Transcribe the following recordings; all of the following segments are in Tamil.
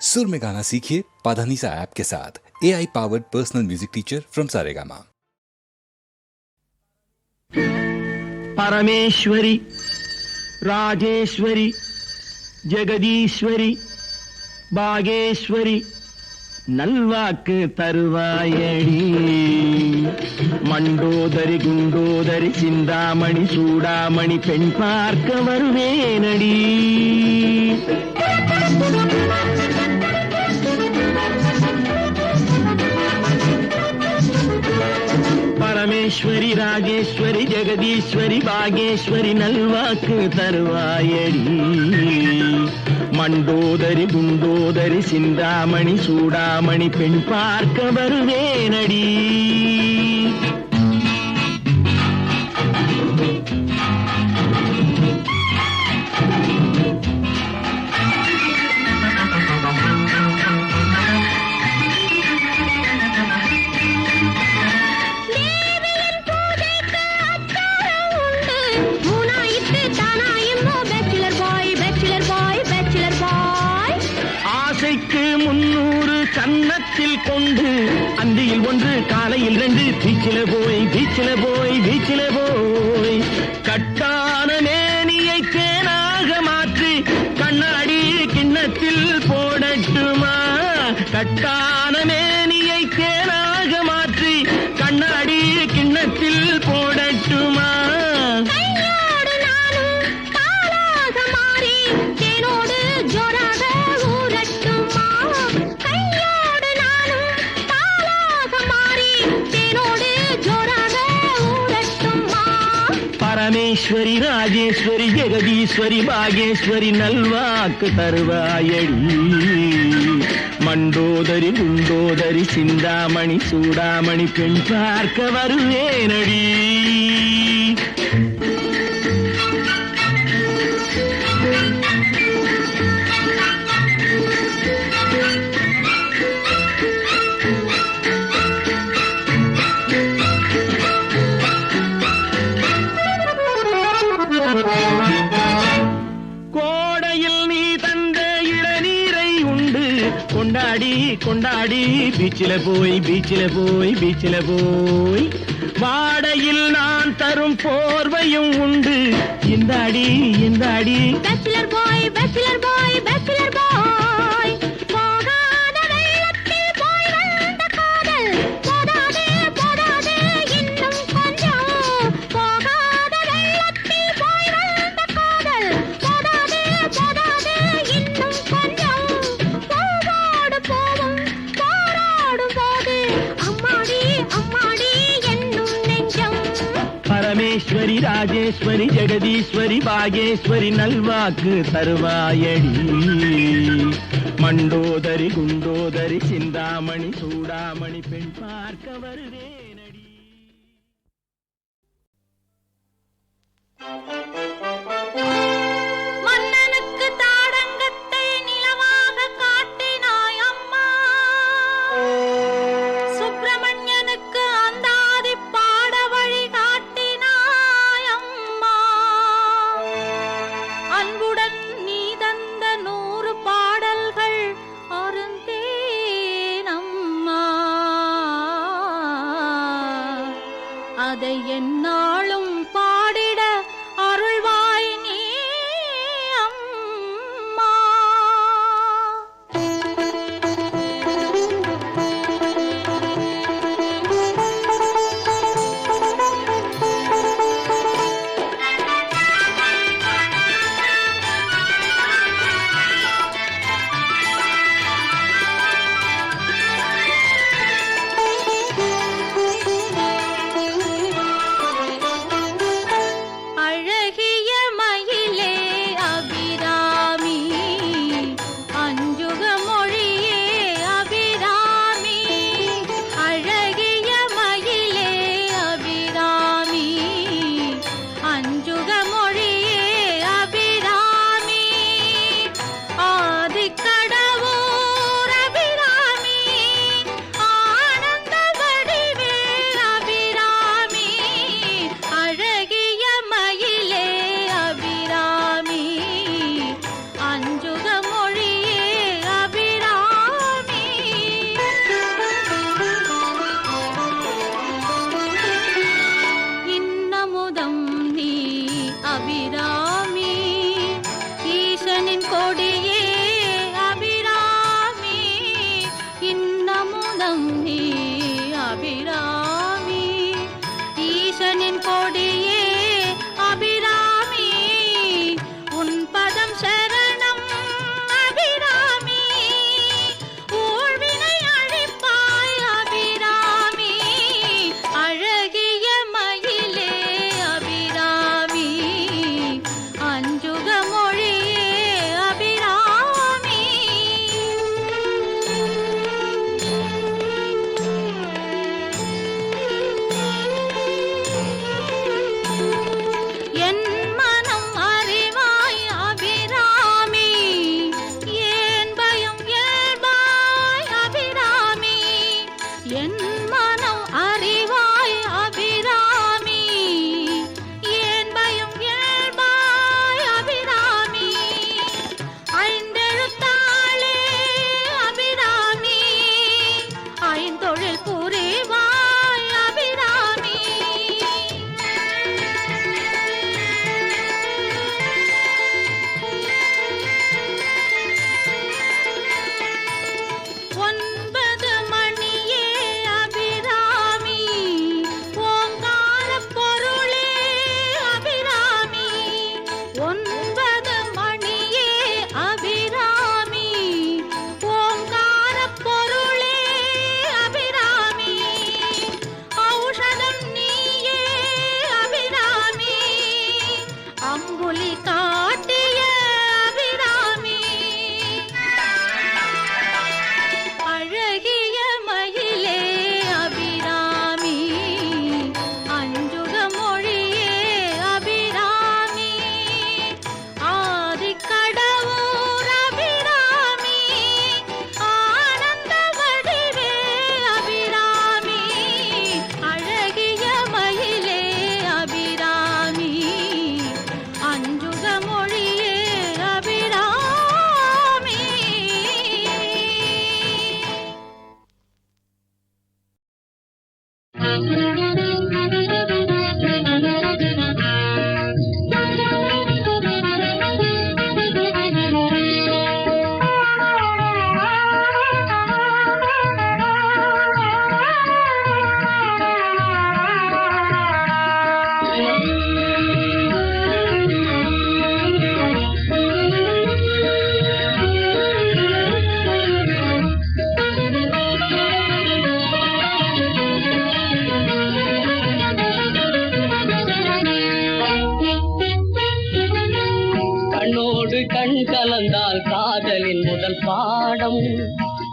सुर में गाना सीखिए पाधानीसा ऐप के साथ A I powered personal music teacher from Saregama Parameswari Rajeswari Jagadeeswari Bageswari நல்வாக்கு தருவாயடி மண்டோதரி குண்டோதரி சிந்தாமணி சூடாமணி பெண் பார்க்க வருவேனடி ராஜேஸ்வரி ராஜேஸ்வரி ஜெகதீஸ்வரி பாகேஸ்வரி நல்வாக்கு தருவாயடி. மண்டோதரி குண்டோதரி சிந்தாமணி சூடாமணி பெண் பார்க்க வருவேனடி. கட்டான மேனியை தேனாக மாற்றி கண்ணாடி கிண்ணத்தில் போடட்டுமா? பரமேஸ்வரி ராஜேஸ்வரி ஜெகதீஸ்வரி பாகேஸ்வரி நல்வாக்கு தருவாயடி. மண்டோதரி குண்டோதரி சிந்தாமணி சூடாமணி பெண் பார்க்க வருவேனடி. கொண்டாடி பீச்சில போய் பீச்சில போய் பீச்சில போய். வாடையில் நான் தரும் போர்வையும் உண்டு. இந்த அடி இந்த அடி. Bachelor boy, bachelor boy, bachelor boy. Rajeswari Rajeswari Jagadeeswari Bageshwari நல்வாக்கு தருவாயடி. மண்டோதரி குண்டோதரி சிந்தாமணி சூடாமணி பெண் பார்க்க வருவே. அதை என்னாலும் Thank you.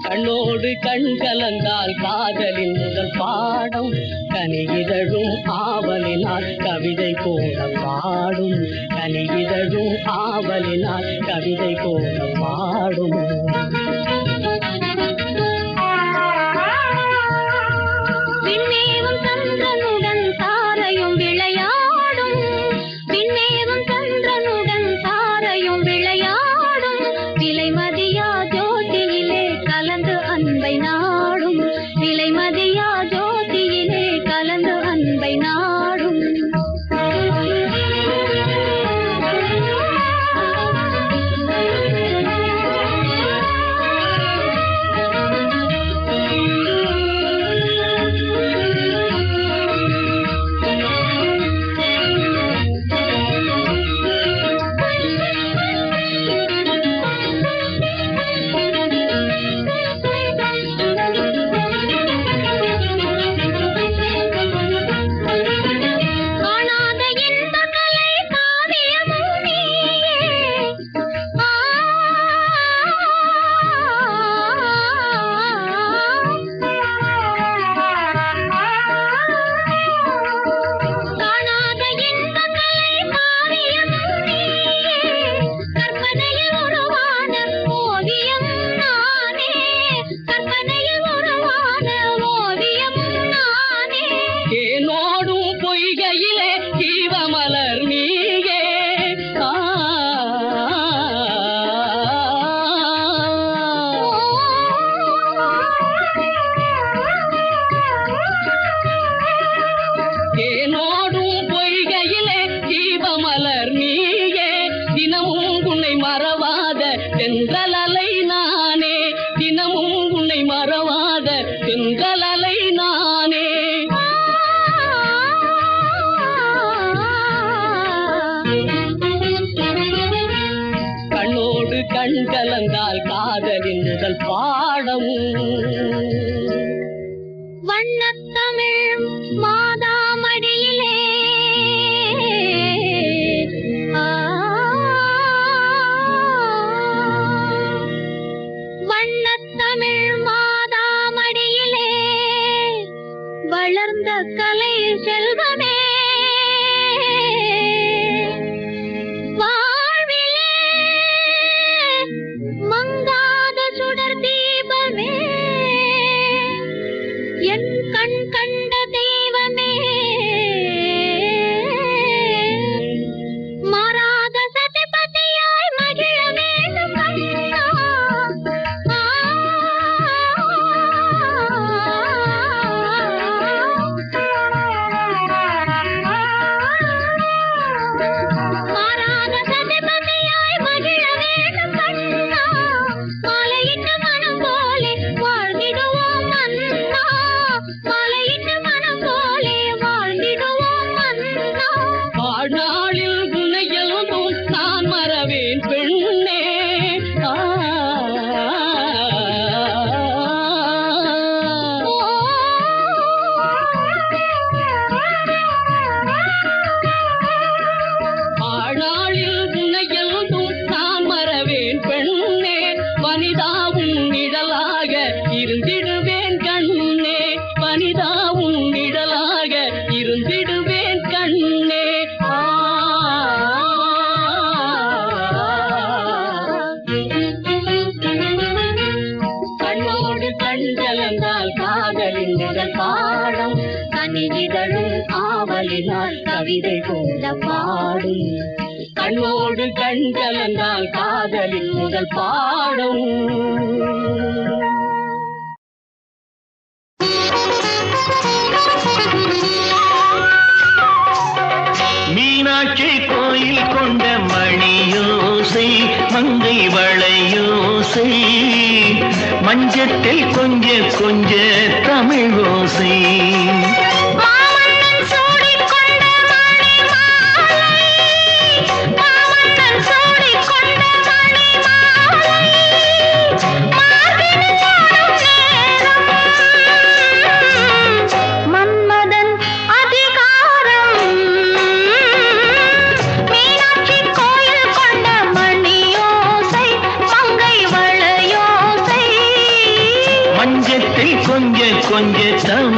கண்ணோடு கண் கலந்தால் காதலின் முதல் பாடம். கனியிதழும் ஆவலினால் கவிதை போல பாடும். கனியிதழும் ஆவலினால் கவிதை போல பாடும். நீ பாடல்கள் பாடும். மீனாட்சி கோயில் கொண்ட மணியோசை மங்கை வளையோசை மஞ்சத்தில் கொஞ்ச கொஞ்ச தமிழ் ஓசை தமிழ்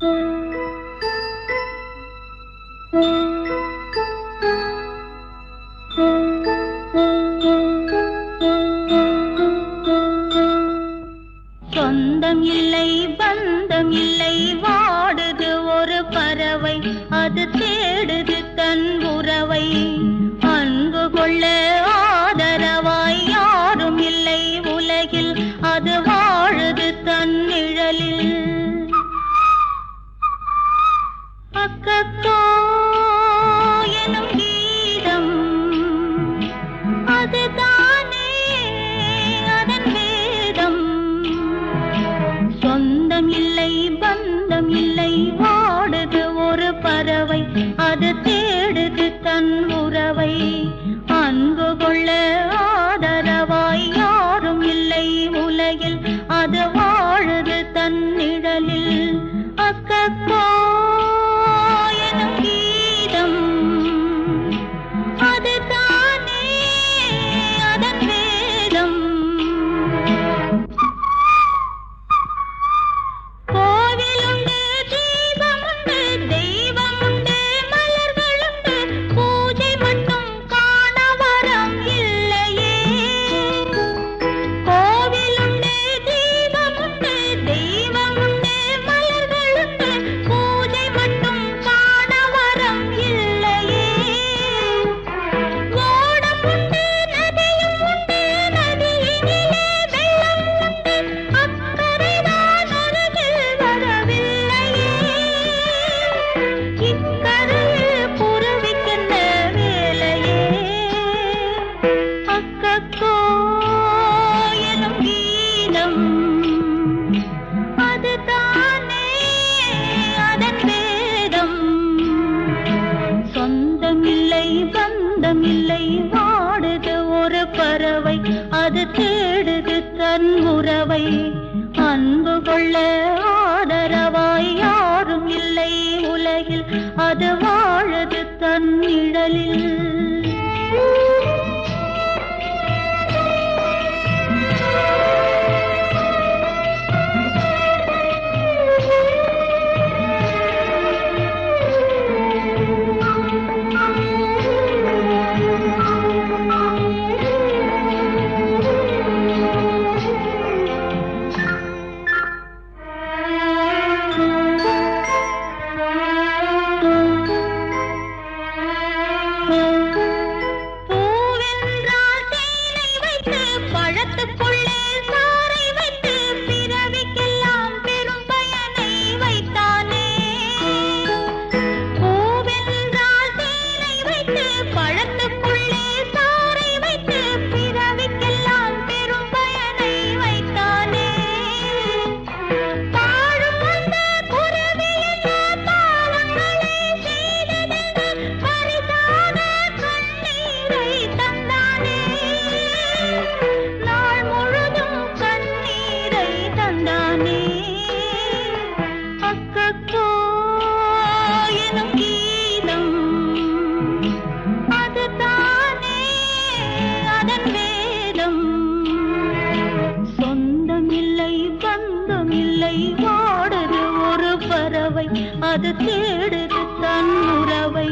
thank you ஓடுது ஒரு பறவை அது தேடுது தன் தன் அது தேடுது தன் உறவை